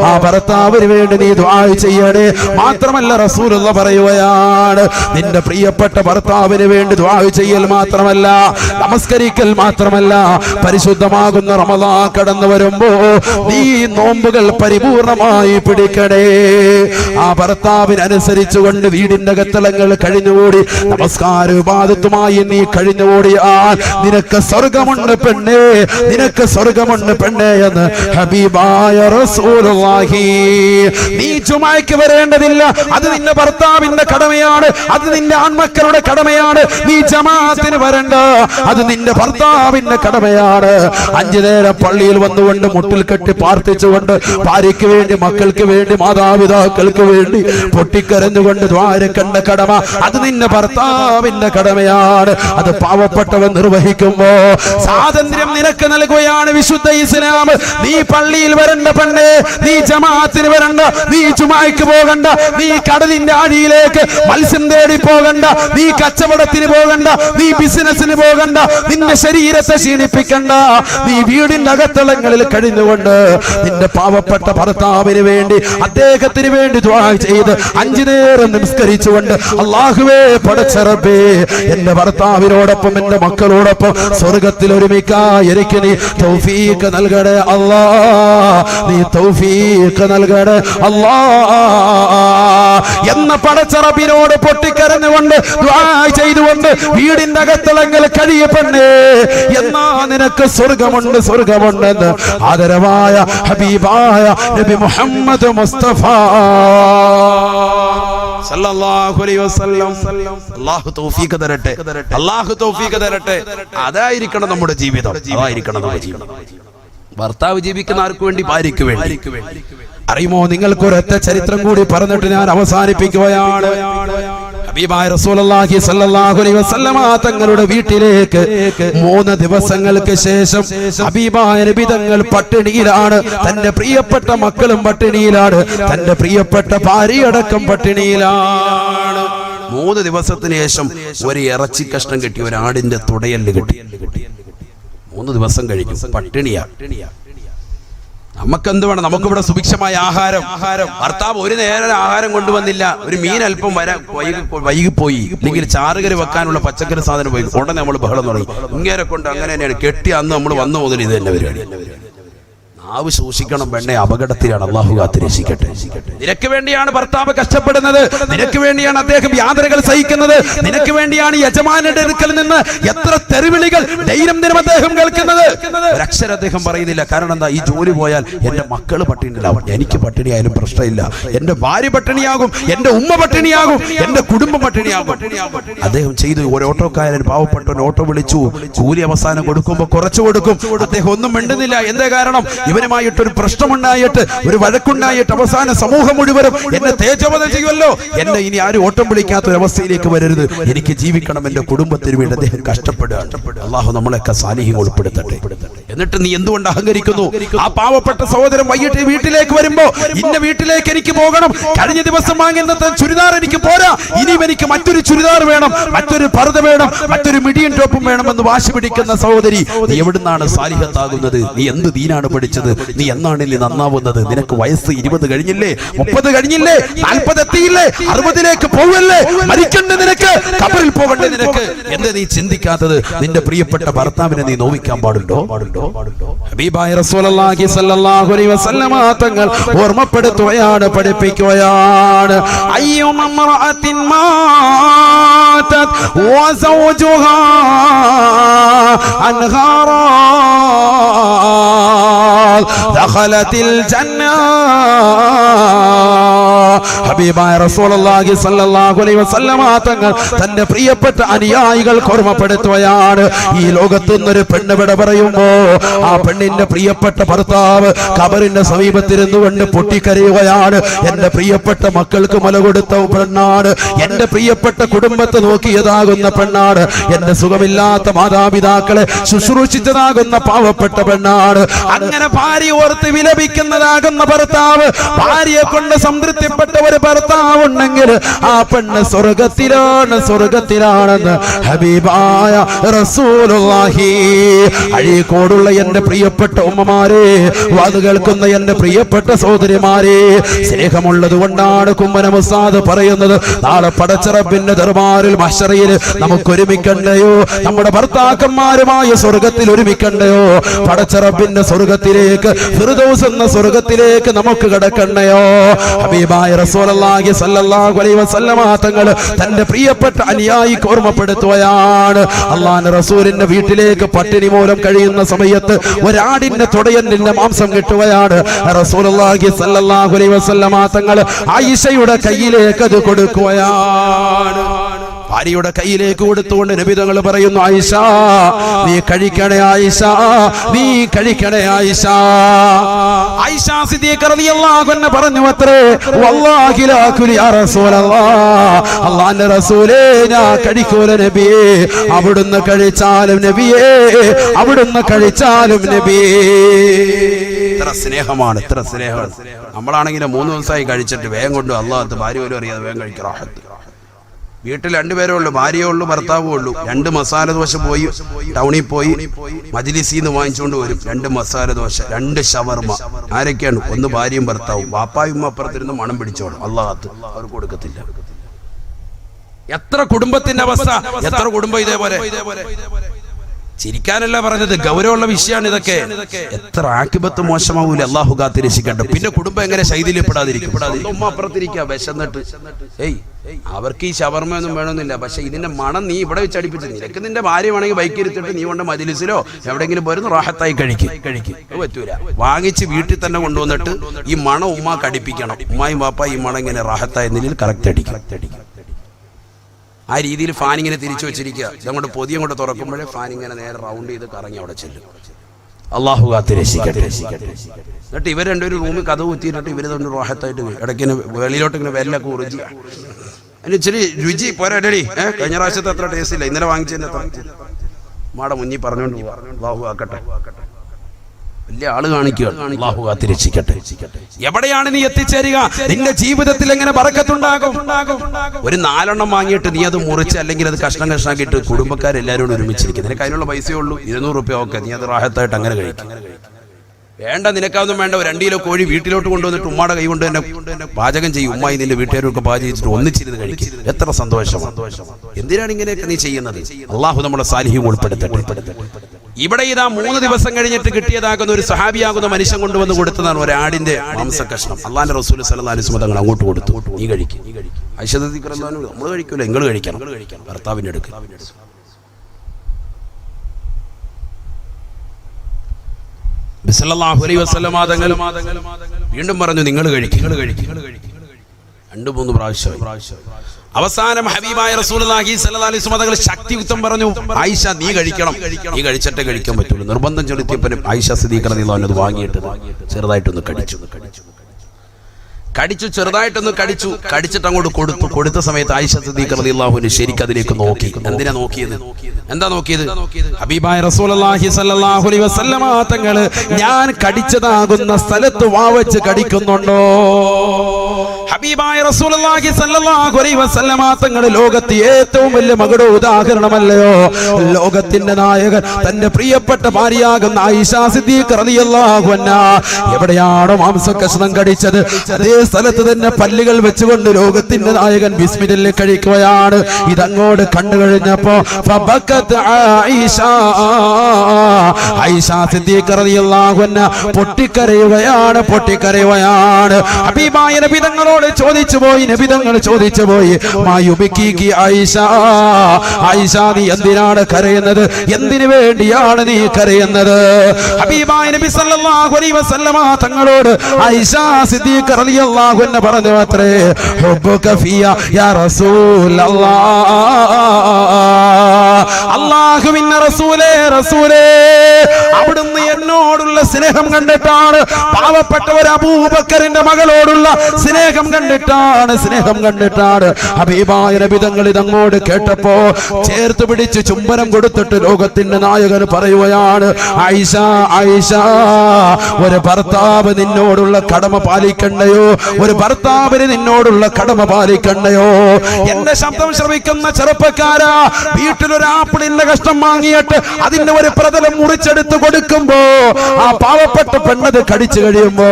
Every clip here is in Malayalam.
ആ ഭർത്താവിന് വേണ്ടി നീ ദ്വാ ചെയ്യണേ. മാത്രമല്ല റസൂലുള്ള പറയുകയാണ് നിന്റെ പ്രിയപ്പെട്ട ഭർത്താവിന് വേണ്ടി ദ്വാ ചെയ്യൽ മാത്രമല്ല നമസ്കരിക്കൽ മാത്രമല്ല പരിശുദ്ധമാകുന്ന റമദാ കടന്നു വരുമ്പോ നീ നോമ്പുകൾ പരിപൂർണമായി പിടിക്കണേ. ആ ഭർത്താവിനനുസരിച്ചുകൊണ്ട് വീടിന്റെ കത്തളങ്ങൾ കഴിഞ്ഞുകൂടി നമസ്കാര വിവാദത്തുമായി നീ കഴിഞ്ഞുകൂടിയാൽ നിനക്ക് സ്വർഗമുണ്ട് പെണ്ണേ നിനക്ക് സ്വർഗമുണ്ട് പെണ്ണേ എന്ന് ഹബീബായ നീ ചുമയ്ക്ക് വരേണ്ടതില്ല. അത് നിന്റെ ഭർത്താവിന്റെ കടമയാണ്. അത് നിന്റെ ആൺമക്കളുടെ കടമയാണ്. നീ ജമാഅത്തിന് വരണ്ട. അത് നിന്റെ ഭർത്താവിന്റെ കടമയാണ്. അഞ്ചു നേരം പള്ളിയിൽ വന്നുകൊണ്ട് മുട്ടിൽ കെട്ടി പ്രാർത്ഥിച്ചുകൊണ്ട് ഭാര്യയ്ക്ക് വേണ്ടി മക്കൾക്ക് വേണ്ടി മാതാപിതാക്കൾക്ക് വേണ്ടി പൊട്ടിക്കരഞ്ഞുകൊണ്ട് ദ്വാരക്കണ്ട കടമ അത് നിന്റെ ഭർത്താവിന്റെ കടമയാണ്. അത് പാവപ്പെട്ടവൻ നിർവഹിക്കുമ്പോ സ്വാതന്ത്ര്യം നിനക്ക് നൽകുകയാണ് വിശുദ്ധ ഇസ്ലാം. നീ പള്ളിയിൽ വരണ്ട പെണ്ണേ നീ ജമാഅത്തിന് വരണ്ട നീ ചുമായിക്ക് പോകണ്ട നീ കടലിന്റെ അടിയിലേക്ക് മത്സ്യം തേടി പോകണ്ട നീ കച്ചവടത്തിന് പോകണ്ട നീ ബിസിനസിന് പോകണ്ട നിന്റെ ശരീരത്തെ ക്ഷീണിപ്പിക്കണ്ട. നീ വീടിന്റെ അകത്തളങ്ങളിൽ കഴിഞ്ഞുകൊണ്ട് നിന്റെ പാവപ്പെട്ട ഭർത്താവിന് വേണ്ടി അദ്ദേഹത്തിന് വേണ്ടി ചെയ്ത് അഞ്ചു നേരം നിസ്കരിച്ചുകൊണ്ട് അള്ളാഹുവേ പടച്ചറബേ എന്റെ ഭർത്താവിനോടൊപ്പം എന്റെ മക്കളോടൊപ്പം സ്വർഗത്തിൽ ഒരുമിക്കാ എനിക്ക് നീ തൗഫീഖ് നൽകണേ അള്ളാ നീ തൗഫീഖ് നൽകണേ. അല്ലാ. എന്ന പടച്ചറബിനോട് പൊട്ടിക്കരഞ്ഞുകൊണ്ട് ചെയ്തുകൊണ്ട് വീടിന്റെ അകത്തളങ്ങൾ കഴിയപ്പെണ്ണേ എന്നാ നിനക്ക് സ്വർഗമുണ്ട് സ്വർഗമുണ്ടെന്ന് ആദരവായ ഹബീബായ നബി മുഹമ്മദ് മുസ്തഫ. സല്ലല്ലാഹു അലൈഹി വസല്ലം. അല്ലാഹു തൗഫീഖ് തരട്ടെ. അല്ലാഹു തൗഫീഖ് തരട്ടെ. അതായിരിക്കണം നമ്മുടെ ജീവിതം. അതായിരിക്കണം നമ്മുടെ ജീവിതം. ഭർത്താവ് ജീവിക്കുന്ന ആർക്ക് വേണ്ടി? ഭാര്യയ്ക്ക് വേണ്ടി. അറിയുമോ? നിങ്ങൾക്ക് ഒരൊറ്റ ചരിത്രം കൂടി പറഞ്ഞിട്ട് ഞാൻ അവസാനിപ്പിക്കുകയാണ്. തങ്ങളുടെ വീട്ടിലേക്ക് മൂന്ന് ദിവസങ്ങൾക്ക് ശേഷം ഹബീബായ നബി തങ്ങൾ പട്ടിണിയിലാണ്. തന്റെ പ്രിയപ്പെട്ട മക്കളും പട്ടിണിയിലാണ്. തന്റെ പ്രിയപ്പെട്ട ഭാര്യയടക്കം പട്ടിണിയിലാണ്. മൂന്ന് ദിവസത്തിന് ശേഷം ഒരു ഇറച്ചി കഷ്ണം കിട്ടി ഒരു ആടിന്റെ തുടയൽ കിട്ടി. മൂന്ന് ദിവസം കഴിഞ്ഞു പട്ടിണിയാണ് നമുക്കെന്ത് വേണം നമുക്കിവിടെ സുഭിക്ഷമായ ആഹാരം. ആഹാരം. ഭർത്താവ് ഒരു നേരം ആഹാരം കൊണ്ടുവന്നില്ല. ഒരു മീൻ അല്പം വരാൻ വൈകി വൈകിപ്പോയി. അല്ലെങ്കിൽ ചാറുകറി വെക്കാനുള്ള പച്ചക്കറി സാധനം പോയി. ഉടനെ നമ്മൾ ബഹളം തുടങ്ങി. ഇങ്ങേരെ കൊണ്ട് അങ്ങനെ തന്നെയാണ്. കെട്ടി അന്ന് നമ്മൾ വന്നു മുതൽ ഇത് തന്നെ പരിപാടി. നാവ് സൂക്ഷിക്കണം പെണ്ണെ അപകടത്തിലാണ് അള്ളാഹു കാത്തിരക്ഷിക്കട്ടെ നിനക്ക് വേണ്ടിയാണ് ഭർത്താവ് കഷ്ടപ്പെടുന്നത് നിനക്ക് വേണ്ടിയാണ് അദ്ദേഹം യാതനകൾ സഹിക്കുന്നത് നിനക്ക് വേണ്ടിയാണ് യജമാനന്റെ അടുക്കൽ നിന്ന് എത്ര തെരുവിളികൾ ദൈനംദിനം അദ്ദേഹം കേൾക്കുന്നത്. ഒരക്ഷരം അദ്ദേഹം പറയുന്നില്ല കാരണം എന്താ ഈ ജോലി പോയാൽ എന്റെ മക്കൾ പട്ടിണിയിലാവും എനിക്ക് പട്ടിണിയായാലും പ്രശ്നമില്ല. എന്റെ ഭാര്യ പട്ടിണിയാകും എന്റെ ഉമ്മ പട്ടിണിയാകും എന്റെ കുടുംബം പട്ടിണിയാകും. അദ്ദേഹം ചെയ്തു ഒരു ഓട്ടോക്കാരൻ പാവപ്പെട്ടവൻ ഓട്ടോ വിളിച്ചു കൂലി അവസാനം കൊടുക്കുമ്പോൾ കുറച്ചു കൊടുക്കും. അദ്ദേഹം ഒന്നും മിണ്ടുന്നില്ല. എന്താ കാരണം? ഇവനുമായിട്ട് ഒരു പ്രശ്നമുണ്ടായിട്ട് ഒരു വഴക്കുണ്ടായിട്ട് അവസാന സമൂഹം മുഴുവനും എന്നെ തേജവത ചെയ്യുമല്ലോ. എന്നെ ഇനി ആരും ഓട്ടം വിളിക്കാത്ത അവസ്ഥയിലേക്ക് വരരുത്. എനിക്ക് ജീവിക്കണം എന്റെ കുടുംബത്തിന് വേണ്ടി അദ്ദേഹം കഷ്ടപ്പെടുക അള്ളാഹു നമ്മളെയൊക്കെ സാന്നിധ്യം ഉൾപ്പെടുത്തട്ടെ. എന്നിട്ട് നീ എന്തുകൊണ്ട് അഹങ്കരിക്കുന്നു? ആ പാവപ്പെട്ട സഹോദരൻ വൈകിട്ട് വീട്ടിലേക്ക് വരുമ്പോ ഇന്ന വീട്ടിലേക്ക് എനിക്ക് പോകണം. കഴിഞ്ഞ ദിവസം വാങ്ങുന്ന ചുരിദാർ എനിക്ക് പോരാ. ഇനിയും എനിക്ക് മറ്റൊരു ചുരിദാർ വേണം മറ്റൊരു പർദ്ദ വേണം മറ്റൊരു മിഡിയൻ ടോപ്പും വേണമെന്ന് വാശി പിടിക്കുന്ന സഹോദരി നീ എവിടുന്നാണ് സാലിഹത്താകുന്നത്? നീ എന്ത് ദീനാണ് പഠിച്ചത്? നീ എന്നാണ് ഇനി നന്നാവുന്നത്? നിനക്ക് വയസ്സ് ഇരുപത് കഴിഞ്ഞില്ലേ? മുപ്പത് കഴിഞ്ഞില്ലേ? നാൽപ്പത് എത്തിയില്ലേ? അറുപതിലേക്ക് പോവല്ലേ? മരിക്കണ്ട നിനക്ക്? കബറിൽ പോകണ്ട നിനക്ക്? എന്താ നീ ചിന്തിക്കാത്തത്? നിന്റെ പ്രിയപ്പെട്ട ഭർത്താവിനെ നീ നോവിക്കാൻ പാടുണ്ടോ? പാടുണ്ടോ? ഹബീബായ റസൂലുള്ളാഹി സ്വല്ലല്ലാഹു അലൈഹി വസല്ലമ തങ്ങൾ ഓർമ്മപ്പെടുത്തുകയാണ് പഠിപ്പിക്കുകയാണ്. അയ്യോ അമ്രഅത്തിൻ മാതത് വസൗജുഹാ അൻഹാറാ دخلت الجنة. ഹബീബായ റസൂലുള്ളാഹി സ്വല്ലല്ലാഹു അലൈഹി വസല്ലമ തങ്ങൾ തന്റെ പ്രിയപ്പെട്ട അനുയായികൾ ഓർമ്മപ്പെടുത്തുകയാണ്. ഈ ലോകത്തു നിന്നൊരു പെണ്ണ് വിട പറയുമ്പോ ആ പെണ്ണിന്റെ പ്രിയപ്പെട്ട ഭർത്താവ് കബറിന്റെ സമീപത്തിരുന്നു കൊണ്ട് പൊട്ടിക്കരയുകയാണ്. എന്റെ പ്രിയപ്പെട്ട മക്കൾക്ക് മല കൊടുത്ത പെണ്ണാണ്. എന്റെ പ്രിയപ്പെട്ട കുടുംബത്തെ നോക്കിയതാകുന്ന പെണ്ണാണ്. എന്റെ സുഖമില്ലാത്ത മാതാപിതാക്കളെ ശുശ്രൂഷിച്ചതാകുന്ന പാവപ്പെട്ട പെണ്ണാണ്. അങ്ങനെ ഭാര്യ ഓർത്ത് വിലപിക്കുന്നതാകുന്ന ഭർത്താവ് ഭാര്യയെ കൊണ്ട് സംതൃപ്തിപ്പെട്ട പ്രിയപ്പെട്ട ഒരു ഭർത്താവ് ഉണ്ടെങ്കിൽ ആ പെണ്ണ് സ്വർഗത്തിലാണ് സ്വർഗത്തിലാണെന്ന് ഹബീബായ റസൂലുള്ളാഹി. അഴീക്കോടുള്ള എന്റെ പ്രിയപ്പെട്ട ഉമ്മമാരെ വാത് കേൾക്കുന്ന എന്റെ പ്രിയപ്പെട്ട സഹോദരിമാരെ സ്നേഹമുള്ളത് കൊണ്ടാണ് കുമ്മന മുസാദ് പറയുന്നത്. നാളെ പടച്ചറപ്പിന്റെ ദർബാറിൽ മഷറയിൽ നമുക്ക് ഒരുമിക്കണ്ടയോ നമ്മുടെ ഭർത്താക്കന്മാരുമായ സ്വർഗത്തിൽ ഒരുമിക്കണ്ടയോ? പടച്ചറപ്പിന്റെ സ്വർഗത്തിലേക്ക് ഫിർദൗസ് എന്ന സ്വർഗത്തിലേക്ക് നമുക്ക് കിടക്കണ്ടയോ? ഹബീബായ റസൂലുള്ളാഹി സ്വല്ലല്ലാഹു അലൈഹി വസല്ലമ തങ്ങൾ തന്റെ പ്രിയപ്പെട്ട അനുയായിക്ക് ഓർമ്മപ്പെടുത്തുകയാണ്. അള്ളാഹുവിന്റെ റസൂലിന്റെ വീട്ടിലേക്ക് പട്ടിണി മൂലം കഴിയുന്ന സമയത്ത് ഒരാടിന്റെ തുടയന്റെ മാംസം കിട്ടുകയാണ്. റസൂലുള്ളാഹി സ്വല്ലല്ലാഹു അലൈഹി വസല്ലമ തങ്ങൾ ആയിഷയുടെ കയ്യിലേക്ക് അത് കൊടുക്കുകയാണ്. ഭാര്യയുടെ കയ്യിലേക്ക് കൊടുത്തുകൊണ്ട് നബിതങ്ങൾ പറയുന്നു ആയിഷ നീ കഴിക്കണേ ആയിഷ നീ കഴിക്കണേ ആയിഷ. ആയിഷ സിദ്ദീഖ് റളിയല്ലാഹു അൻഹ പറഞ്ഞു യാ റസൂലല്ലാഹ് അല്ലാഹുവിന്റെ റസൂലേ ഞാൻ കഴിക്കൂല നബിയേ അവിടുന്ന് കഴിച്ചാലും നബിയേ അവിടുന്ന് കഴിച്ചാലും നബിയേ. ഇത്ര സ്നേഹമാണ് ഇത്ര സ്നേഹമാണ് നമ്മളാണെങ്കിൽ മൂന്ന് ദിവസമായി കഴിച്ചിട്ട് വേഗം കൊണ്ട് അള്ളാഹത്ത് ഭാര്യ പോലും അറിയാതെ വേഗം കഴിക്കാം വീട്ടിൽ രണ്ടുപേരേ ഉള്ളൂ ഭാര്യയേ ഉള്ളൂ ഭർത്താവേ ഉള്ളൂ. രണ്ട് മസാല ദോശ പോയി ടൗണിൽ പോയി മജിലിസിൽ നിന്ന് വാങ്ങിച്ചുകൊണ്ട് വരും. രണ്ട് മസാല ദോശ രണ്ട് ഷവർമ. ആരൊക്കെയാണ്? ഒന്ന് ഭാര്യയും ഭർത്താവും. വാപ്പായും അപ്പുറത്തിരുന്ന് മണം പിടിച്ചോളും. അള്ളാഹത്ത് അവർ കൊടുക്കത്തില്ല. എത്ര കുടുംബത്തിന്റെ അവസ്ഥ? എത്ര കുടുംബം ഇതേപോലെ? ചിരിക്കാനല്ല പറഞ്ഞത് ഗൗരവമുള്ള വിഷയമാണ് ഇതൊക്കെ. എത്ര ആക്കിബത്ത് മോശമാവൂല അള്ളാഹു കാത്തിരക്ഷിക്കട്ടെ പിന്നെ കുടുംബം എങ്ങനെ ശൈതില്യപ്പെടാതിരിക്കും ഉമ്മ അവർക്ക് ഈ ഷവർമ ഒന്നും വേണമെന്നില്ല. പക്ഷെ ഇതിന്റെ മണം നീ ഇവിടെ വെച്ച് അടിപ്പിച്ച് നിനക്ക് നിന്റെ ഭാര്യ വേണമെങ്കിൽ ബൈക്ക് ഇരുത്തിട്ട് നീ കൊണ്ട് മജിലിസിലോ എവിടെയെങ്കിലും പോരുന്നു റാഹത്തായി കഴിക്കും. കഴിക്കും പറ്റൂല. വാങ്ങിച്ച് വീട്ടിൽ തന്നെ കൊണ്ടുവന്നിട്ട് ഈ മണം ഉമ്മ കടിപ്പിക്കണം ഉമ്മായും വാപ്പ ഈ മണം ഇങ്ങനെ റാഹത്തായ നിലയിൽ കറക്റ്റ് അടിക്കും ആ രീതിയിൽ ഫാൻ ഇങ്ങനെ തിരിച്ചു വെച്ചിരിക്കുക. ഇതങ്ങോട്ട് പൊതി അങ്ങോട്ട് തുറക്കുമ്പോഴേ ഫാൻ ഇങ്ങനെ നേരെ റൗണ്ട് ചെയ്ത് കറങ്ങി അവിടെ ചെല്ലും. അള്ളാഹു എന്നിട്ട് ഇവർ രണ്ടുപേരും റൂമിൽ കഥ കുത്തിയിട്ട് ഇവർ തന്നെ റോഹത്തായിട്ട് ഇടയ്ക്ക് വെളിയിലോട്ട് ഇങ്ങനെ വെല്ലൊക്കെ ഉറിജി അതിന് ഇച്ചിരി രുചി. പോരാടി കഴിഞ്ഞ പ്രാവശ്യത്തെ അത്ര ടേസ്റ്റ് ഇല്ല. ഇന്നലെ വാങ്ങിച്ചതിന്റെ മാടെ മുന്നിൽ പറഞ്ഞോണ്ട്. അള്ളാഹു ആക്കട്ടെ ആൾ എവിടെയാണ് നീ എത്തിച്ചേരുക? നിന്റെ ജീവിതത്തിൽ എങ്ങനെ ഒരു നാലെണ്ണം വാങ്ങിയിട്ട് നീ അത് മുറിച്ച് അല്ലെങ്കിൽ അത് കഷ്ണം കഷ്ണാക്കിയിട്ട് കുടുംബക്കാരെല്ലാവരും ഒരുമിച്ചിരിക്കും. നിനക്ക് അതിനുള്ള പൈസയേ ഉള്ളൂ. ഇരുന്നൂറ് റുപ്യ ഒക്കെ നീ അത് റാഹത്തായിട്ട് അങ്ങനെ കഴിക്കും. വേണ്ട നിനക്കാവുന്ന വേണ്ട. ഒരു രണ്ട് കിലോ കോഴി വീട്ടിലോട്ട് കൊണ്ടുവന്നിട്ട് ഉമ്മയുടെ കൈ കൊണ്ട് തന്നെ പാചകം ചെയ്യും. ഉമ്മായി നിന്റെ വീട്ടുകാരൊക്കെ പാചകിച്ചിട്ട് ഒന്നിച്ചിരുന്ന് കഴിക്കും. എത്ര സന്തോഷം എന്തിനാണ് ഇങ്ങനെയൊക്കെ നീ ചെയ്യുന്നത്? അള്ളാഹു നമ്മുടെ സാലിഹ്യം ഉൾപ്പെടുത്തട്ടെ. ഇവിടെ ഇതാ മൂന്ന് ദിവസം കഴിഞ്ഞിട്ട് കിട്ടിയതാകുന്ന ഒരു സഹാബിയാകുന്ന മനുഷ്യൻ കൊണ്ടുവന്ന് കൊടുത്തതാണ് ഒരു ആടിന്റെ മാംസ കഷ്ണം അള്ളാന്റെ റസൂൽ വസല്ലം തങ്ങൾ അങ്ങോട്ട് കൊടുത്തു. നീ കഴിക്കും. നമ്മൾ കഴിക്കൂല നിങ്ങൾ കഴിക്കണം. ഭർത്താവിന്റെ അടുക്ക വീണ്ടും പറഞ്ഞു നിങ്ങൾ കഴിക്കും. രണ്ടു മൂന്ന് പ്രാവശ്യം അവസാനം ഹബീബായ അലൈഹി വസല്ലം തങ്ങൾ ശക്തിയുക്തം പറഞ്ഞു ആയിഷ നീ കഴിക്കണം. നീ കഴിച്ചിട്ടേ കഴിക്കാൻ പറ്റുള്ളൂ. നിർബന്ധം ചെലുത്തിയപ്പോ ആയിഷ സ്ഥിതീകരണ അത് വാങ്ങിയിട്ട് ചെറുതായിട്ടൊന്ന് കടിച്ചു. കടിച്ചു ചെറുതായിട്ടൊന്ന് കടിച്ചു. കടിച്ചിട്ട് അങ്ങോട്ട് കൊടുത്തു. കൊടുത്ത സമയത്ത് ആയിഷ അൻഹു ശരിക്കും അതിലേക്ക് നോക്കി. എന്തിനാ നോക്കിയത്? എന്താ നോക്കിയത്? ഹബീബായ റസൂലുള്ളാഹി സ്വല്ലല്ലാഹു അലൈഹി വസല്ലമ ഞാൻ കടിച്ചതാകുന്ന സ്ഥലത്ത് വാവച്ച് കടിക്കുന്നുണ്ടോ? ഹബീബായ റസൂലുള്ളാഹി സ്വല്ലല്ലാഹു അലൈഹി വസല്ലമ തങ്ങൾ ലോകത്തെ ഏറ്റവും വലിയ മകട ഉദാഹരണമല്ലയോ? ലോകത്തിന്റെ നായകൻ തന്റെ പ്രിയപ്പെട്ട ഭാര്യയാകുന്ന ആയിഷ സിദ്ദീഖ് റളിയല്ലാഹു അൻഹ. എവിടെയാണോ മാംസകഷ്ണം കടിച്ചത് അതേ സ്ഥലത്ത് തന്നെ പല്ലുകൾ വെച്ചുകൊണ്ട് ലോകത്തിന്റെ നായകൻ ബിസ്മില്ലാഹി കഴിക്കുകയാണ്. ഇതങ്ങോട്ട് കണ്ടു കഴിഞ്ഞപ്പോൾ ഫബക്കത്ത് ആയിഷ. ആയിഷ സിദ്ദീഖ് റളിയല്ലാഹു അൻഹ പൊട്ടിക്കരയുകയാണ് പൊട്ടിക്കരയുകയാണ്. ഹബീബായ നബി തങ്ങളോട് ചോദിച്ചു പോയി നബി തങ്ങൾ ചോദിച്ചു പോയി. മായുബിക്കി ആയിഷ ആയിഷ നീ എന്തിനാണ് കരയുന്നത്? എന്തിനു വേണ്ടിയാണ് നീ കരയുന്നത്? ഹബീബായ നബി സല്ലല്ലാഹു അലൈഹി വസല്ലമ തങ്ങളോട് ആയിഷ സിദ്ദീഖ് റളിയല്ലാഹു അൻഹ പറഞ്ഞു അത്രേ ഹുബ്ബുക ഫിയ യാ റസൂലല്ലാഹ് അല്ലാഹുവിന്റെ റസൂലേ റസൂലേ. അവിടുന്ന് എന്നോടുള്ള സ്നേഹം കണ്ടിട്ടാണ് പാവപ്പെട്ട ഒരു അബൂബക്കറിന്റെ മകളോടുള്ള സ്നേഹം കണ്ടിട്ടാണ് സ്നേഹം കണ്ടിട്ടാണ്. ഹബീബായ നബിതങ്ങൾ ഇതങ്ങോട്ട് കേട്ടപ്പോ ചേർത്ത് പിടിച്ച് ചുംബനം കൊടുത്തിട്ട് ലോകത്തിന്റെ നായകൻ പറയുകയാണ് ആയിഷ ആയിഷ ഒരു ഭർത്താവ് നിന്നോടുള്ള കടമ പാലിക്കണ്ടയോ? ഒരു ഭർത്താവിന് നിന്നോടുള്ള കടമ പാലിക്കണ്ടയോ? എന്റെ ശബ്ദം ശ്രമിക്കുന്ന ചെറുപ്പക്കാരാ വീട്ടിലൊരു ആപ്പിളിന്റെ കഷ്ടം വാങ്ങിയിട്ട് അതിന്റെ ഒരു പ്രതലം മുറിച്ചെടുത്ത് കൊടുക്കുമ്പോ ആ പാവപ്പെട്ട പെണ്ണത് കടിച്ചു കഴിയുമ്പോ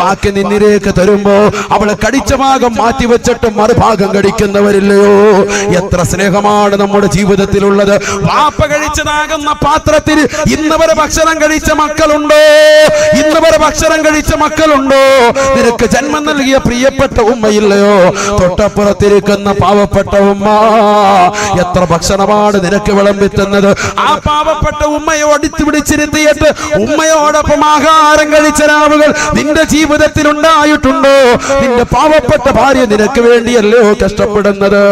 ബാക്കി നിന്നിലേക്ക് തരുമ്പോ അവൾ കടിച്ച ഭാഗം മാറ്റി വെച്ചിട്ട് മറുഭാഗം കഴിക്കുന്നവരില്ലയോ എത്ര സ്നേഹമാണ് നമ്മുടെ ജീവിതത്തിലുള്ളത്. വാപ്പ കഴിച്ചതാകുന്ന പാത്രത്തിൽ ഇന്നവരെ ഭക്ഷണം കഴിച്ച മക്കളുണ്ടോ? ഇന്നവരെ ഭക്ഷണം കഴിച്ച മക്കളുണ്ടോ? നിനക്ക് ജന്മം നൽകിയ പ്രിയപ്പെട്ട ഉമ്മയില്ലയോ? തൊട്ടപ്പുറത്തിരിക്കുന്ന പാവപ്പെട്ട ഉമ്മ എത്ര ഭക്ഷണമാണ് നിനക്ക് വിളമ്പിത്തുന്നത്? ആ പാവപ്പെട്ട ഉമ്മയെ ഒടിച്ചു പിടിച്ചിരുത്തിയിട്ട് ഉമ്മയോടൊപ്പം ആഹാരം കഴിച്ച രാവുകൾ നിന്റെ ജീവിതത്തിൽ ഉണ്ടായിട്ടുണ്ടോ നിന്റെ പാവപ്പെട്ട ഭാര്യ നിനക്ക് വേണ്ടിയല്ലോ കഷ്ടപ്പെടുന്നത്?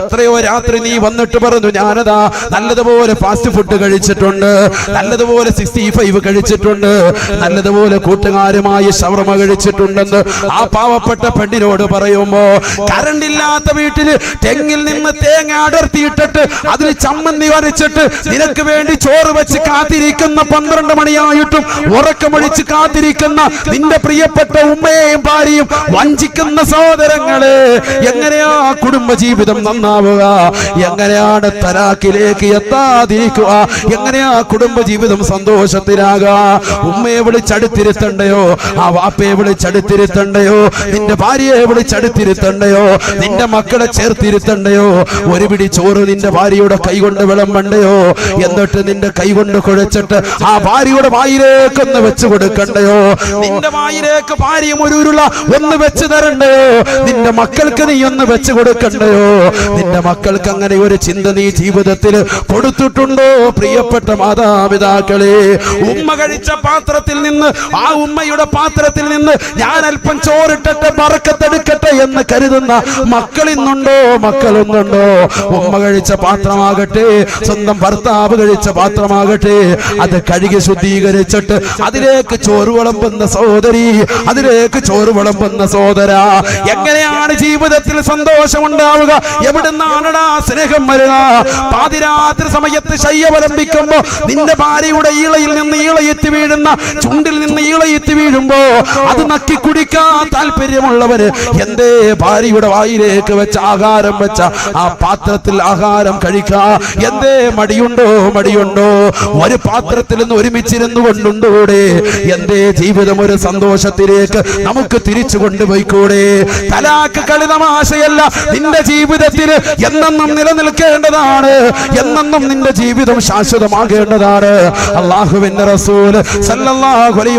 എത്രയോ രാത്രി നീ വന്നിട്ട് പറഞ്ഞു ഞാനതാ നല്ലതുപോലെ ഫാസ്റ്റ് ഫുഡ് കഴിച്ചിട്ടുണ്ട് നല്ലതുപോലെ സിക്സ്റ്റി ഫൈവ് കഴിച്ചിട്ടുണ്ട് നല്ലതുപോലെ കൂട്ടുകാരുമായി ഷവർമ കഴിച്ചിട്ടുണ്ടെന്ന് ആ പാവപ്പെട്ട പെണ്ണിനോട് പറയുമ്പോ കറണ്ട് ഇല്ലാത്ത വീട്ടിൽ തെങ്ങിൽ നിന്ന് തേങ്ങ അടർത്തിയിട്ടിട്ട് അതിൽ ചമ്മന്തി വരച്ചിട്ട് നിനക്ക് വേണ്ടി ചോറ് വെച്ച് കാത്തിരിക്കുന്ന പന്ത്രണ്ട് മണിയായിട്ടും ഉറക്കമൊഴിച്ച് കാത്തിരിക്കുന്ന നിന്റെ പ്രിയപ്പെട്ട ഉമ്മയെയും ഭാര്യയും വഞ്ചിക്കുന്ന സഹോദരങ്ങളെ എങ്ങനെയാ കുടുംബ ജീവിതം നന്നാവുക? എങ്ങനെയാണ് തലാക്കിലേക്ക് എത്താതിരിക്കുക? എങ്ങനെയാ കുടുംബ ജീവിതം സന്തോഷത്തിലാകുക? ഉമ്മയെ വിളിച്ചടുത്തിരുത്തണ്ടയോ? ആ വാപ്പയെ വിളിച്ചടുത്തിരുത്തണ്ടയോ? നിന്റെ ഭാര്യയെ വിളിച്ചടുത്തിരുത്തണ്ടയോ? നിന്റെ മക്കളെ ചേർത്തിരുത്തണ്ടയോ? ഒരു പിടി ചോറ് നിന്റെ ഭാര്യയുടെ കൈകൊണ്ട് വിളമ്പണ്ടയോ? എന്നിട്ട് നിന്റെ കൈകൊണ്ട് കുഴച്ചിട്ട് ആ ഭാര്യയുടെ വായിലേക്കൊന്ന് വെച്ച് കൊടുക്കണ്ടയോ? നിന്റെ വായിലേക്ക് ഭാര്യയും ഒരു ഉരുള ഒന്ന് വെച്ച് തരണ്ടയോ നിന്റെ മക്കൾക്ക് നീ ഒന്ന് വെച്ച് കൊടുക്കണ്ടയോ? നിന്റെ മക്കൾക്ക് അങ്ങനെ ഒരു ചിന്ത നീ ജീവിതത്തിൽ കൊടുത്തിട്ടുണ്ടോ? പ്രിയപ്പെട്ട മാതാപിതാക്കളെ ഉമ്മ കഴിച്ച പാത്രത്തിൽ നിന്ന് ആ ഉമ്മയുടെ പാത്രത്തിൽ നിന്ന് ഞാൻ അല്പം ചോറിട്ടെ പറക്കത്തെടുക്കട്ടെ എന്ന് കരുതുന്ന മക്കൾ ഇന്നുണ്ടോ? മക്കളൊന്നുണ്ടോ ഉമ്മ കഴിച്ച പാത്രമാകട്ടെ സ്വന്തം ഭർത്താവ് കഴിച്ച പാത്രമാകട്ടെ അത് കഴുകി ശുദ്ധീകരിച്ചിട്ട് അതിലേക്ക് ചോറ് വിളമ്പുന്ന സഹോദരി അതിലേക്ക് ചോറ് വിളമ്പുന്ന സഹോദര എങ്ങനെയാണ് ജീവിതത്തിൽ സന്തോഷം ഉണ്ടാവുക എവിടുന്നാണടാ സ്നേഹം വരിക? പാതിരാത്രി സമയത്ത് ശയ്യവലംബിക്കുമ്പോ നിന്റെ ഭാര്യയുടെ ഈളയിൽ നിന്ന് ഈളയെത്തി വീഴുന്ന ചുണ്ടിൽ നിന്ന് ഈളയെത്തി വീഴുമ്പോ അത് നക്കി കുടിക്കാൻ താല്പര്യമുള്ളവര് എന്തേ ഭാര്യയുടെ വായിലേക്ക് വെച്ച ആഹാരം വെച്ച ആ പാത്രത്തിൽ ആഹാരം കഴിക്ക. എന്തേ മടിയുണ്ടോ? മടിയുണ്ടോ? ഒരു പാത്രത്തിൽ നിന്ന് ഒരുമിച്ചിരുന്നു കൊണ്ടുണ്ടൂടെ? എന്തേ ജീവിതം ഒരു സന്തോഷത്തിലേക്ക് നമുക്ക് തിരിച്ചു കൊണ്ടുപോയിക്കൂടെ? തലാക്ക് കളി തമാശയല്ല നിന്റെ ജീവിതത്തിൽ എന്നെന്നും നിലനിൽക്കേണ്ടതാണ്. എന്നെന്നും നിന്റെ ജീവിതം ശാശ്വതമാകേണ്ടതാണ്. അള്ളാഹുവിന്റെ റസൂൽ സല്ലല്ലാഹു അലൈഹി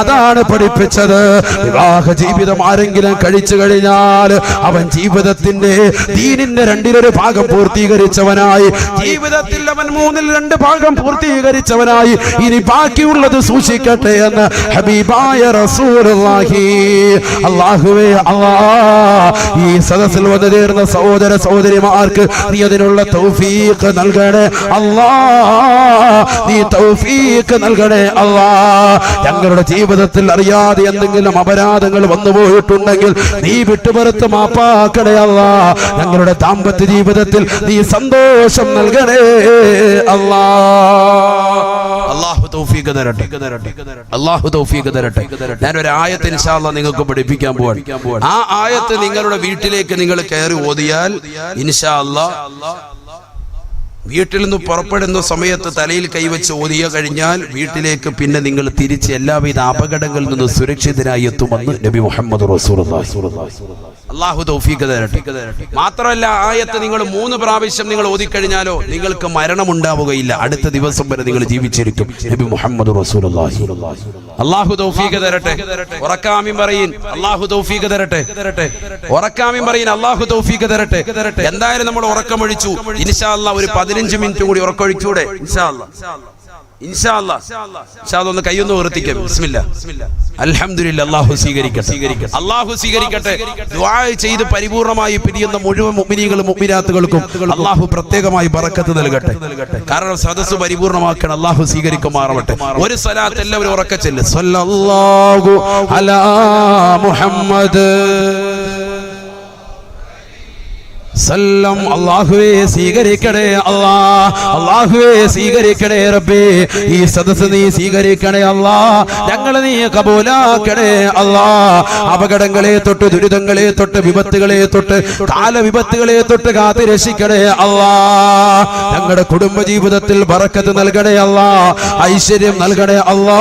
അതാണ് പഠിപ്പിച്ചത്. വിവാഹ ജീവിതം ആരെങ്കിലും കഴിച്ചു കഴിഞ്ഞാൽ അവൻ ജീവിതത്തിന്റെ ദീനിന്റെ രണ്ടിലൊരു ഭാഗം പൂർത്തീകരിച്ചവനായി ജീവിതത്തിൽ അവൻ മൂന്നിൽ രണ്ട് ഭാഗം പൂർത്തീകരിച്ചവനായി ഇനി ബാക്കിയുള്ളത് സൂക്ഷിക്കട്ടെ എന്ന് ഹബീബായ റസൂലുള്ളാഹി അല്ലാഹുവേ അല്ലാ ഈ സദസ്സിൽ വന്നു തീർന്ന സഹോദര സഹോദരിമാർക്ക് നീ അതിനുള്ള തൗഫീഖ് നൽകണേ അള്ളാ നീ തൗഫീഖ് നൽകണേ അള്ളാ. ഞങ്ങളുടെ ജീവിതത്തിൽ അറിയാതെ എന്തെങ്കിലും അപരാധങ്ങൾ വന്നു പോയിട്ടുണ്ടെങ്കിൽ നീ വിട്ടുപുറത്ത് മാപ്പാക്കണേ അല്ല ഞങ്ങളുടെ ദാമ്പത്യ ജീവിതത്തിൽ നീ സന്തോഷം നൽകണേ അല്ലാ അള്ളാഹു തൗഫീഖ് തരട്ടെ. അള്ളാഹു തൗഫീഖ് തരട്ടെ. ഞാൻ ഒരു ആയത്ത് ഇൻഷാല്ല നിങ്ങൾക്ക് പഠിപ്പിക്കാൻ പോവാണ് ആ ആയത്ത് നിങ്ങളുടെ വീട്ടിലേക്ക് നിങ്ങൾ കയറി ഓതിയാൽ ഇൻഷാ അല്ലാ വീട്ടിൽ നിന്ന് പുറപ്പെടുന്ന സമയത്ത് തലയിൽ കൈവച്ച് ഓതിയ കഴിഞ്ഞാൽ വീട്ടിലേക്ക് പിന്നെ നിങ്ങൾ തിരിച്ച് എല്ലാവിധ അപകടങ്ങളിൽ നിന്ന് സുരക്ഷിതരായി എത്തുമെന്ന് നബി മുഹമ്മദ് അള്ളാഹു തൗഫീഖ് തരട്ടെ. മാത്രമല്ല ആയത്ത് നിങ്ങൾ മൂന്ന് പ്രാവശ്യം നിങ്ങൾ ഓതിക്കഴിഞ്ഞാലോ നിങ്ങൾക്ക് മരണം ഉണ്ടാവുകയില്ല അടുത്ത ദിവസം വരെ നിങ്ങൾ ജീവിച്ചിരിക്കും. നബി മുഹമ്മദ് അള്ളാഹു തൗഫീഖ് തരട്ടെ. ഉറക്കാമി പറയും അള്ളാഹു തൗഫീഖ് തരട്ടെ. അള്ളാഹു തൗഫീഖ് തരട്ടെ. എന്തായാലും നമ്മൾ ഉറക്കമൊഴിച്ചു. ഇൻഷാ അല്ലാ ഒരു പതിനഞ്ച് മിനിറ്റ് കൂടി ഉറക്കൊഴിച്ചൂടെ? ഒന്ന് കൈയൊന്ന് അല്ലാഹു അല്ലാഹു സ്വീകരിക്കട്ടെ. ചെയ്ത് പരിപൂർണമായി പിരിയുന്ന മുഴുവൻ മുഅ്മിനാത്തുകൾക്കും അല്ലാഹു പ്രത്യേകമായി ബറക്കത്ത് നൽകട്ടെ. കാരണം സദസ്സ് പരിപൂർണമാക്കണം അല്ലാഹു സ്വീകരിക്കുമാറവട്ടെ. ഒരു സലാത്ത് എല്ലാവരും ഉറക്കെ ചെല്ല്. സല്ലല്ലാഹു അലാ മുഹമ്മദ്. സല്ലം അള്ളാഹുവേ സ്വീകരിക്കണേ അള്ളാ അള്ളാഹുവേ സ്വീകരിക്കണേ റബ്ബേ. ഈ സദസ് നീ സ്വീകരിക്കണേ അള്ളാ ഞങ്ങൾ നീ കബൂലാക്കണേ അള്ളാ അപകടങ്ങളെ തൊട്ട് ദുരിതങ്ങളെ തൊട്ട് വിപത്തുകളെ തൊട്ട് കാല വിപത്തുകളെ തൊട്ട് കാത്തി രക്ഷിക്കണേ അല്ലാ. ഞങ്ങളുടെ കുടുംബജീവിതത്തിൽ ജീവിതത്തിൽ ബറക്കത്ത് നൽകണേ അള്ളാ ഐശ്വര്യം നൽകണേ അള്ളാ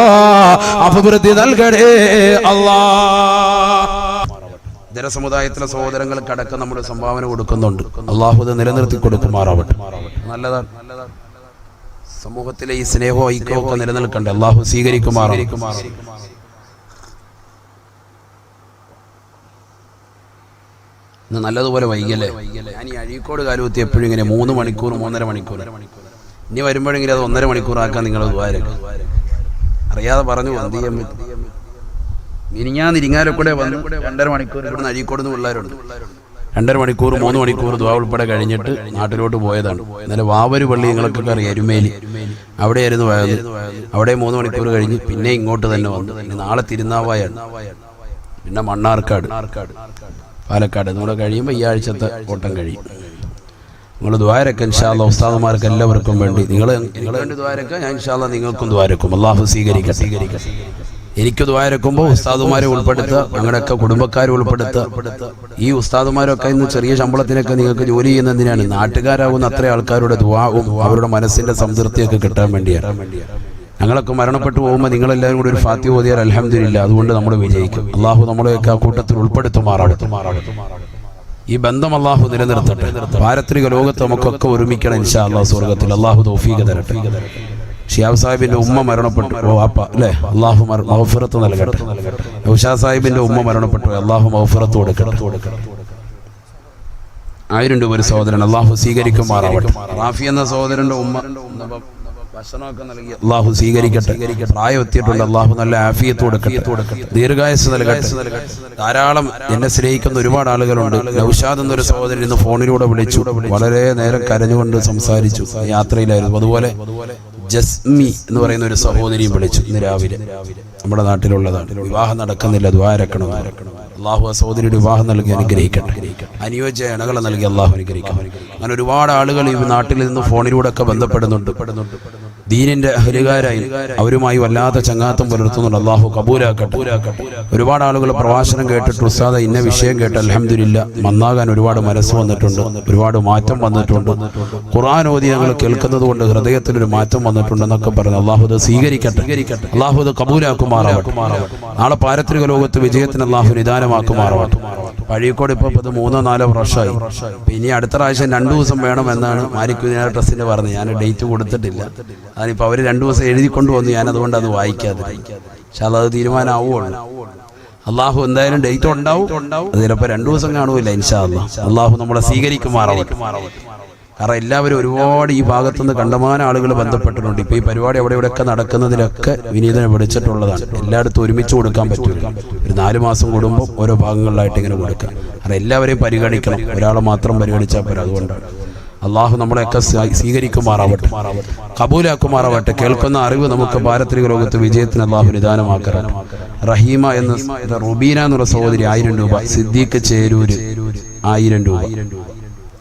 അഭിവൃദ്ധി നൽകണേ അല്ലാ. ജനസമുദായത്തിലെ സഹോദരങ്ങൾക്ക് അടക്കം നമ്മുടെ സംഭാവന കൊടുക്കുന്നുണ്ട്. അള്ളാഹു ഇത് നിലനിർത്തി കൊടുക്കുമാറാവട്ടെ. നല്ലതാണ്. സമൂഹത്തിലെ ഈ സ്നേഹവും ഐക്യവും ഒക്കെ നിലനിൽക്കണ്ടേ? അള്ളാഹു സ്വീകരിക്കുമാറാവട്ടെ. ഇന്ന് നല്ലതുപോലെ വൈകല്ലേ ഞാൻ ഈ അഴീക്കോട് കാലുകുത്തി എപ്പോഴും ഇങ്ങനെ മൂന്ന് മണിക്കൂർ മൂന്നര മണിക്കൂർ. ഇനി വരുമ്പോഴെങ്കിലും അത് ഒന്നര മണിക്കൂറാക്കാൻ നിങ്ങൾ അറിയാതെ പറഞ്ഞു എന്ത് ചെയ്യാൻ പറ്റും മിനിഞ്ഞാന്ന് ഇരിങ്ങാലെ കൂടെ വന്ന് രണ്ടര മണിക്കൂർ ഇവിടെ നിന്ന് അഴീക്കോട് നിന്ന് പിള്ളേരുണ്ട് രണ്ടര മണിക്കൂർ മൂന്ന് മണിക്കൂർ ദ്വാ ഉൾപ്പെടെ കഴിഞ്ഞിട്ട് നാട്ടിലോട്ട് പോയതാണ്. ഇന്നലെ വാവര് പള്ളി നിങ്ങൾക്കൊക്കെ അറിയാം എരുമേലി. അവിടെയായിരുന്നു പോയത് അവിടെ മൂന്ന് മണിക്കൂർ കഴിഞ്ഞ് പിന്നെ ഇങ്ങോട്ട് തന്നെ വന്നു. ഇനി നാളെ തിരുനാവായാണ്. പിന്നെ മണ്ണാർക്കാട്. പാലക്കാട്. ഇതുകൂടെ കഴിയുമ്പോൾ ഈ ആഴ്ചത്തെ ഓട്ടം കഴിയും. നിങ്ങൾ ദ്വാരക്ക ഇൻഷാല്ല ഉസ്താദുമാർക്ക് എല്ലാവർക്കും വേണ്ടി. നിങ്ങൾ നിങ്ങൾ ദ്വാരക്ക ഞാൻ ഇൻഷാല്ല നിങ്ങൾക്കും ദ്വാരക്കും. അള്ളാഹു സ്വീകരിക്കുക സ്വീകരിക്കുക എനിക്ക് ദ്വാരക്കുമ്പോൾ ഉസ്താദുമാരെ ഉൾപ്പെടുത്തുക ഞങ്ങളുടെയൊക്കെ കുടുംബക്കാരെ ഉൾപ്പെടുത്തുക ഈ ഉസ്താദുമാരൊക്കെ ഇന്ന് ചെറിയ ശമ്പളത്തിനൊക്കെ നിങ്ങൾക്ക് ജോലി ചെയ്യുന്നതിനാണ്. നാട്ടുകാരാകുന്ന അത്ര ആൾക്കാരുടെ ദ്വാവും അവരുടെ മനസ്സിന്റെ സംതൃപ്തിയൊക്കെ കിട്ടാൻ വേണ്ടിയാണ്. ഞങ്ങളൊക്കെ മരണപ്പെട്ടു പോകുമ്പോൾ നിങ്ങളെല്ലാവരും കൂടി ഒരു ഫാത്തി ഓതിയാൽ അലഹമില്ല അതുകൊണ്ട് നമ്മൾ വിജയിക്കും. അള്ളാഹു നമ്മളെയൊക്കെ ആ കൂട്ടത്തിൽ ഉൾപ്പെടുത്തുമാറാകട്ടെ ഈ ബന്ധം അള്ളാഹു നിലനിർത്തട്ടെ. പാരത്രിക ലോകത്ത് നമുക്കൊക്കെ ഒരുമിക്കണം ഇൻഷാ അള്ളാഹു സ്വർഗത്തിൽ അള്ളാഹു തൗഫീഖ തരട്ടെ. ഷിയാബ് സാഹിബിന്റെ ഉമ്മ മരണപ്പെട്ടു. ഓ അപ്പ അല്ലേ? അള്ളാഹു മൗഫിറത്ത് നൽകട്ടെ. ഔഷാ സാഹിബിന്റെ ഉമ്മ മരണപ്പെട്ടു. അള്ളാഹു മൗഫിറത്ത് കൊടുക്കട്ടെ. ആയിരം രൂപ ഒരു സഹോദരൻ അള്ളാഹു സ്വീകരിക്കുമാറാവട്ടെ. റാഫി എന്ന സഹോദരന്റെ ഉമ്മ ഭക്ഷണമൊക്കെ നൽകി അള്ളാഹു സ്വീകരിക്കട്ടെ. പ്രായം എത്തിയിട്ടുണ്ട്. അള്ളാഹു നല്ല ആഫിയത്ത് കൊടുക്കട്ടെ. ദീർഘായുസ് നൽകട്ടെ. ധാരാളം എന്നെ സ്നേഹിക്കുന്ന ഒരുപാട് ആളുകളുണ്ട്. നൗഷാദ് എന്നൊരു സഹോദരൻ ഇന്ന് ഫോണിലൂടെ വിളിച്ചു. വളരെ നേരം കരഞ്ഞുകൊണ്ട് സംസാരിച്ചു. യാത്രയിലായിരുന്നു. അതുപോലെ ജസ്മി എന്ന് പറയുന്ന ഒരു സഹോദരിയും വിളിച്ചു ഇന്ന് രാവിലെ. നമ്മുടെ നാട്ടിലുള്ളതാണ് വിവാഹം നടക്കുന്നില്ല ദ്വാരക്കണം അള്ളാഹു ആ സഹോദരിയുടെ വിവാഹം നൽകി അനുഗ്രഹിക്കട്ടെ. അനുയോജ്യ ഇണകളെ നൽകി അള്ളാഹു അനുഗ്രഹിക്കണം അങ്ങനെ ഒരുപാട് ആളുകൾ ഈ നാട്ടിൽ നിന്ന് ഫോണിലൂടെ ഒക്കെ ബന്ധപ്പെടുന്നുണ്ട്. ദീനിന്റെ അഹലുകാരായി അവരുമായി വല്ലാത്ത ചങ്ങാത്തം പുലർത്തുന്നുണ്ട് അള്ളാഹു കബൂലാക്കട്ടെ. ഒരുപാട് ആളുകൾ പ്രഭാഷണം കേട്ടിട്ട് ഉസ്താദ ഇന്ന വിഷയം കേട്ട് അലഹമില്ല നന്നാകാൻ ഒരുപാട് മനസ്സ് വന്നിട്ടുണ്ട് ഒരുപാട് മാറ്റം വന്നിട്ടുണ്ട്. ഖുർആൻ ഓതി ഞങ്ങൾ കേൾക്കുന്നത് കൊണ്ട് ഹൃദയത്തിൽ ഒരു മാറ്റം വന്നിട്ടുണ്ട് എന്നൊക്കെ പറഞ്ഞു അള്ളാഹു അത് സ്വീകരിക്കട്ടെ. അള്ളാഹു കപൂരാക്കുമാറാവട്ടെ നാളെ പാരത്രിക ലോകത്ത് വിജയത്തിന് അള്ളാഹു നിദാനമാക്കുമാറാവട്ടെ. പഴയക്കോട് ഇപ്പൊ ഇത് മൂന്നോ നാലോ വർഷമായി. ഇനി അടുത്ത പ്രാവശ്യം രണ്ടു ദിവസം വേണമെന്നാണ് മാരിക്കുഞ്ഞ ട്രസ്റ്റിന് പറഞ്ഞത്. ഞാൻ ഡേറ്റ് കൊടുത്തിട്ടില്ല. അതിനിപ്പോ അവർ രണ്ടു ദിവസം എഴുതി കൊണ്ടുവന്നു. ഞാൻ അതുകൊണ്ട് അത് വായിക്കാതെ പക്ഷെ അത് തീരുമാനമാവുകയാണ് അള്ളാഹു എന്തായാലും ഡേറ്റ് ഉണ്ടാവും. അത് ചിലപ്പോ രണ്ടു ദിവസം കാണൂല ഇൻഷാ അള്ളാഹ് നമ്മളെ സ്വീകരിക്കുമാറാവട്ടെ. കാരണം എല്ലാവരും ഒരുപാട് ഈ ഭാഗത്തുനിന്ന് കണ്ടമാന ആളുകൾ ബന്ധപ്പെട്ടിട്ടുണ്ട്. ഇപ്പൊ ഈ പരിപാടി അവിടെ ഇവിടെയൊക്കെ നടക്കുന്നതിലൊക്കെ വിനീതനെ വിളിച്ചിട്ടുള്ളതാണ്. എല്ലായിടത്തും ഒരുമിച്ച് കൊടുക്കാൻ പറ്റില്ല ഒരു നാല് മാസം കൂടുമ്പോൾ ഓരോ ഭാഗങ്ങളിലായിട്ട് ഇങ്ങനെ കൊടുക്കാം കാരണം എല്ലാവരെയും പരിഗണിക്കണം. ഒരാളെ മാത്രം പരിഗണിച്ചാൽ പോരാ. അതുകൊണ്ടാണ്. അള്ളാഹു നമ്മളെയൊക്കെ സ്വീ- സ്വീകരിക്കുമാറാവട്ടെ. കബൂലാക്കുമാറാവട്ടെ. കേൾക്കുന്ന അറിവ് നമുക്ക് പാരത്രിക ലോകത്ത് വിജയത്തിന് അള്ളാഹു നിദാനമാക്കട്ടെ. റഹീമ എന്ന റുബീന എന്നുള്ള സഹോദരി ആയിരം രൂപ. സിദ്ദീഖ് ചേരൂര് ആയിരം രൂപ.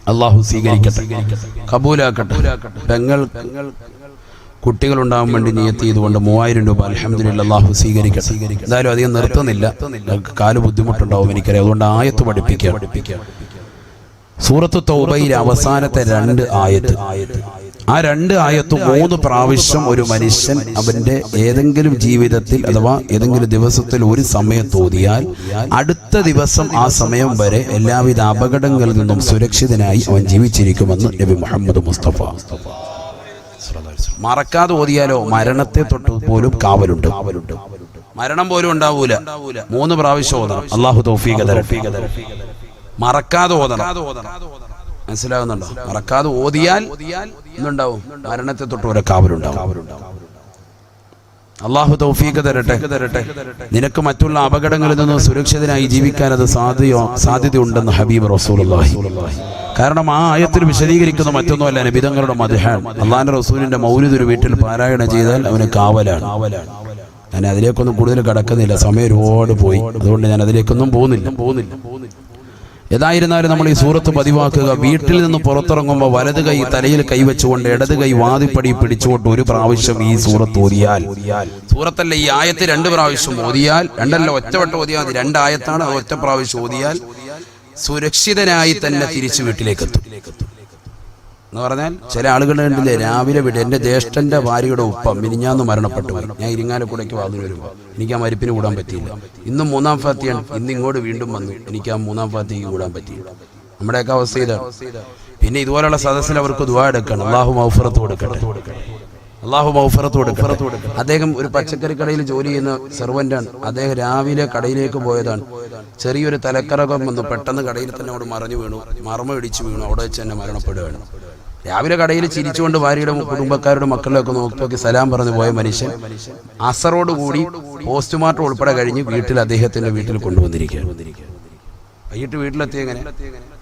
അള്ളാഹു സ്വീകരിക്കട്ടെ. കബൂലാക്കട്ടെ. പെങ്ങൾ കുട്ടികൾ ഉണ്ടാവാൻ വേണ്ടി നിയത്തി ചെയ്തുകൊണ്ട് മൂവായിരം രൂപ അലഹമ്മദില്ല അള്ളാഹു സ്വീകരിക്കട്ടെ. എന്തായാലും അധികം നിർത്തുന്നില്ല. കാൽ ബുദ്ധിമുട്ടുണ്ടാവും എനിക്കറിയാം. അതുകൊണ്ട് ആയത്ത് പഠിപ്പിക്കുക. സൂറത്ത് തൗബയിലെ അവസാനത്തെ രണ്ട് ആയത്ത്. ആ രണ്ട് ആയത്ത് മൂന്ന് പ്രാവശ്യം ഒരു മനുഷ്യൻ അവന്റെ ഏതെങ്കിലും ജീവിതത്തിൽ അഥവാ ഏതെങ്കിലും ദിവസത്തിൽ ഒരു സമയം തോന്നിയാൽ അടുത്ത ദിവസം ആ സമയം വരെ എല്ലാവിധ അപകടങ്ങളിൽ നിന്നും സുരക്ഷിതനായി അവൻ ജീവിച്ചിരിക്കുമെന്ന് നബി മുഹമ്മദ് മുസ്തഫ. മറക്കാതെ ഓതിയാലോ? മരണത്തെ തൊട്ട് പോലും കാവലുണ്ട്. മരണം പോലും ഉണ്ടാവൂല. മൂന്ന് പ്രാവശ്യം ഓതണം. അള്ളാഹു തൗഫീഖ മറക്കാതെ ഓതണം. മനസ്സിലാകുന്നുണ്ടോ? മറക്കാതെ ഓതിയാൽ എന്തുണ്ടാവും? മരണത്തെ തൊട്ട് ഒരു കാവലുണ്ടാവും. അള്ളാഹു തൗഫീഖ് തരട്ടെ. തരട്ടെ നിനക്ക് മറ്റുള്ള അപകടങ്ങളിൽ നിന്ന് സുരക്ഷിതനായി ജീവിക്കാൻ അത് സാധ്യോ സാധ്യതയുണ്ടെന്ന് ഹബീബ് റസൂലുള്ളാഹി. കാരണം ആ ആയത്തിൽ വിശദീകരിക്കുന്ന മറ്റൊന്നുമല്ല നബിതങ്ങളുടെ മധുഹാൻ. അള്ളാഹിന്റെ റസൂലിന്റെ മൗലിദ് ഒരു വീട്ടിൽ പാരായണം ചെയ്താൽ അവന് കാവലാണ്. ഞാൻ അതിലേക്കൊന്നും കൂടുതൽ കടക്കുന്നില്ല. സമയം ഒരുപാട് പോയി. അതുകൊണ്ട് ഞാൻ അതിലേക്കൊന്നും പോകുന്നില്ല പോകുന്നില്ല പോകുന്നില്ല. ഏതായിരുന്നാലും നമ്മൾ ഈ സൂറത്ത് പതിവാക്കുക. വീട്ടിൽ നിന്ന് പുറത്തിറങ്ങുമ്പോൾ വലത് കൈ തലയിൽ കൈവച്ചുകൊണ്ട് ഇടത് കൈ വാതിപ്പടി പിടിച്ചുകൊണ്ട് ഒരു പ്രാവശ്യം ഈ സൂറത്ത് ഓതിയാൽ. സൂറത്തല്ല ഈ ആയത്ത് രണ്ട് പ്രാവശ്യം ഓതിയാൽ. രണ്ടല്ല ഒറ്റവട്ടം ഓതിയാൽ മതി. രണ്ടായത്താണ് ഒറ്റ പ്രാവശ്യം ഓതിയാൽ സുരക്ഷിതനായി തന്നെ തിരിച്ചു വീട്ടിലേക്ക് എത്തും. എന്ന് പറഞ്ഞാൽ ചില ആളുകൾ കണ്ടില്ലേ രാവിലെ വിട്ട് എന്റെ ജ്യേഷ്ഠന്റെ ഭാര്യയുടെ ഉപ്പം മിനിഞ്ഞാന്ന് മരണപ്പെട്ടു. ഞാൻ ഇരിങ്ങാലക്കുടയ്ക്ക് വാതിൽ വരുമ്പോൾ എനിക്ക് ആ മരിപ്പിന് കൂടാൻ പറ്റിയില്ല. ഇന്ന് മൂന്നാം ഫാത്തിയാണ്. ഇന്ന് ഇങ്ങോട്ട് വീണ്ടും വന്നു. എനിക്ക് ആ മൂന്നാം ഫാത്തിക്ക് കൂടാൻ പറ്റിയില്ല. നമ്മുടെയൊക്കെ അവസ്ഥ ഇതാണ്. പിന്നെ ഇതുപോലുള്ള സദസ്സിൽ അവർക്ക് ദുവാ എടുക്കണം. അള്ളാഹു മൗഫറത്ത് കൊടുക്കട്ടെ. അള്ളാഹു മൗഫറത്ത് കൊടുക്കും അദ്ദേഹം ഒരു പച്ചക്കറി കടയിൽ ജോലി ചെയ്യുന്ന സെർവന്റാണ് അദ്ദേഹം രാവിലെ കടയിലേക്ക് പോയതാണ്. ചെറിയൊരു തലക്കറകം വന്നു. പെട്ടെന്ന് കടയിൽ തന്നെ അവിടെ മറഞ്ഞു വീണു. മർമ്മ ഇടിച്ചു വീണു. അവിടെ വെച്ച് തന്നെ മരണപ്പെടുകയാണ്. രാവിലെ കടയിൽ ചിരിച്ചുകൊണ്ട് ഭാര്യയുടെ കുടുംബക്കാരുടെ മക്കളിലൊക്കെ നോക്കി നോക്കി സലാം പറഞ്ഞു പോയ മനുഷ്യൻ അസറോട് കൂടി പോസ്റ്റ്മോർട്ടം ഉൾപ്പെടെ കഴിഞ്ഞ് വീട്ടിൽ അദ്ദേഹത്തിന്റെ വീട്ടിൽ കൊണ്ടുവന്നിരിക്കുകയാണ്. വൈകിട്ട് വീട്ടിലെത്തി എങ്ങനെ?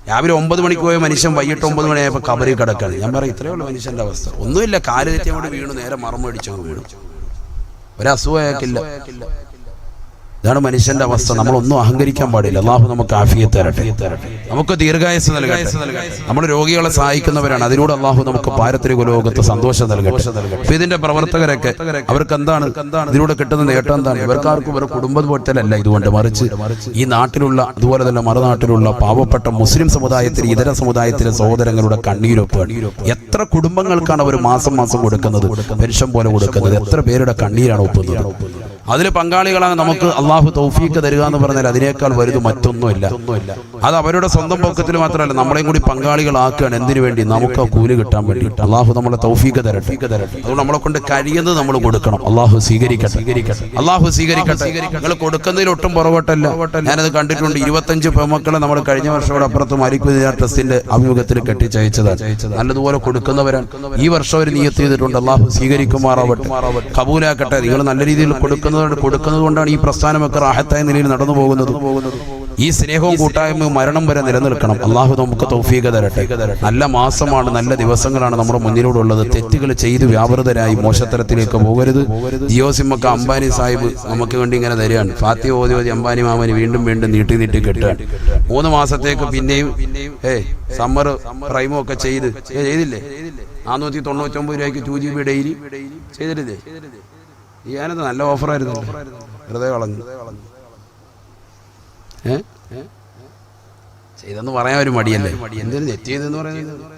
രാവിലെ ഒമ്പത് മണിക്ക് പോയ മനുഷ്യൻ വൈകിട്ട് ഒമ്പത് മണിയായപ്പോൾ കബറി കിടക്കാണ്. ഞാൻ പറയും ഇത്രയേ ഉള്ളൂ മനുഷ്യന്റെ അവസ്ഥ. ഒന്നുമില്ല കാൽ തെറ്റി വീണു നേരെ മറന്നു അടിച്ചു വീണു. ഒരസുഖം അയാൾക്കില്ല. ഇതാണ് മനുഷ്യന്റെ അവസ്ഥ. നമ്മളൊന്നും അഹങ്കരിക്കാൻ പാടില്ല. അള്ളാഹു നമുക്ക് ആഫിയത്ത് തരട്ടെ. നമുക്ക് ദീർഘായുസ് നൽകട്ടെ. നമ്മൾ രോഗികളെ സഹായിക്കുന്നവരാണ്. അതിലൂടെ അള്ളാഹു നമുക്ക് പാരത്രിക ലോകത്ത് സന്തോഷം നൽകട്ടെ. അപ്പൊ ഇതിന്റെ പ്രവർത്തകരൊക്കെ അവർക്ക് എന്താണ്? ഇതിലൂടെ കിട്ടുന്ന നേട്ടം എന്താണ്? ഇവർക്കാർക്കും ഇവരുടെ കുടുംബത്തിലല്ല ഇതുകൊണ്ട് മറിച്ച് ഈ നാട്ടിലുള്ള അതുപോലെ തന്നെ മറുനാട്ടിലുള്ള പാവപ്പെട്ട മുസ്ലിം സമുദായത്തിലെ ഇതര സമുദായത്തിലെ സഹോദരങ്ങളുടെ കണ്ണീരൊപ്പാണ് എത്ര കുടുംബങ്ങൾക്കാണ് അവർ മാസം മാസം കൊടുക്കുന്നത്? പെൻഷൻ പോലെ കൊടുക്കുന്നത്. എത്ര പേരുടെ കണ്ണീരാണ് ഒപ്പുന്നത്? അതിൽ പങ്കാളികളാണ് നമുക്ക് അള്ളാഹു തൗഫീക്ക് തരിക എന്ന് പറഞ്ഞാൽ അതിനേക്കാൾ വലുത് മറ്റൊന്നുമില്ല. അത് അവരുടെ സ്വന്തം പൊക്കത്തിൽ മാത്രമല്ല നമ്മളെയും കൂടി പങ്കാളികളാക്കുകയാണ്. എന്തിനു വേണ്ടി? നമുക്ക് ആ കൂലി കിട്ടാൻ വേണ്ടി. അള്ളാഹു നമ്മളെ തൗഫീക്ക് തരട്ടെ. അതുകൊണ്ട് നമ്മളെ കൊണ്ട് കഴിയുന്നത് നമ്മൾ കൊടുക്കണം. അള്ളാഹു സ്വീകരിക്കട്ടെ. സ്വീകരിക്കട്ടെ അള്ളാഹു സ്വീകരിക്കട്ടെ. നിങ്ങൾ കൊടുക്കുന്നതിൽ ഒട്ടും പുറകോട്ടല്ല. ഞാനത് കണ്ടിട്ടുണ്ട്. ഇരുപത്തഞ്ച് പെമക്കളെ നമ്മൾ കഴിഞ്ഞ വർഷം അപ്പുറത്ത് മരിക്കുന്ന ട്രസ്റ്റിന്റെ അഭിമുഖത്തിൽ കെട്ടിച്ചയച്ചതാണ്. നല്ലതുപോലെ കൊടുക്കുന്നവരാണ്. ഈ വർഷം ഒരു നീയത്ത് ചെയ്തിട്ടുണ്ട്. അള്ളാഹു സ്വീകരിക്കുമാറാവട്ടെ. കബൂലാക്കട്ടെ. നിങ്ങൾ നല്ല രീതിയിൽ കൊടുക്കുന്നത് കൊടുക്കുന്നത് കൊണ്ടാണ് ഈ പ്രസ്ഥാനമൊക്കെ റാഹത്തായ നിലയിൽ നടന്നു പോകുന്നത്. ഈ സ്നേഹവും കൂട്ടായ്മയും മരണം വരെ നിലനിൽക്കണം. അള്ളാഹു നമുക്ക് തൗഫീക തരട്ടെ. നല്ല മാസമാണ് നല്ല ദിവസങ്ങളാണ് നമ്മുടെ മുന്നിലൂടുള്ളത് തെറ്റുകൾ ചെയ്ത് വ്യാപൃതരായി മോശത്തരത്തിലേക്ക് പോകരുത്. ജിയോ സിമ്മൊക്കെ അംബാനി സാഹിബ് നമുക്ക് വേണ്ടി ഇങ്ങനെ തരികയാണ്. ഫാത്തി ഓതി ഓതി അംബാനി മാമന് വീണ്ടും വീണ്ടും നീട്ടി നീട്ടി കെട്ടുകയാണ്. മൂന്ന് മാസത്തേക്ക് പിന്നെയും ഏ സമ്മർ പ്രൈമും ഒക്കെ ചെയ്ത്. ചെയ്തില്ലേ? നാനൂറ്റി തൊണ്ണൂറ്റി ഒമ്പത് രൂപയ്ക്ക് ടു ജി ബി ഡെയിലി ചെയ്തിട്ടില്ലേ? ഞാനത് നല്ല ഓഫറായിരുന്നു. വെറുതെ കളഞ്ഞു ഏ? ചെയ്തെന്ന് പറയാൻ ഒരു മടിയല്ലേ? എന്തിനു നെറ്റ് ചെയ്തെന്ന് പറയുന്നത്?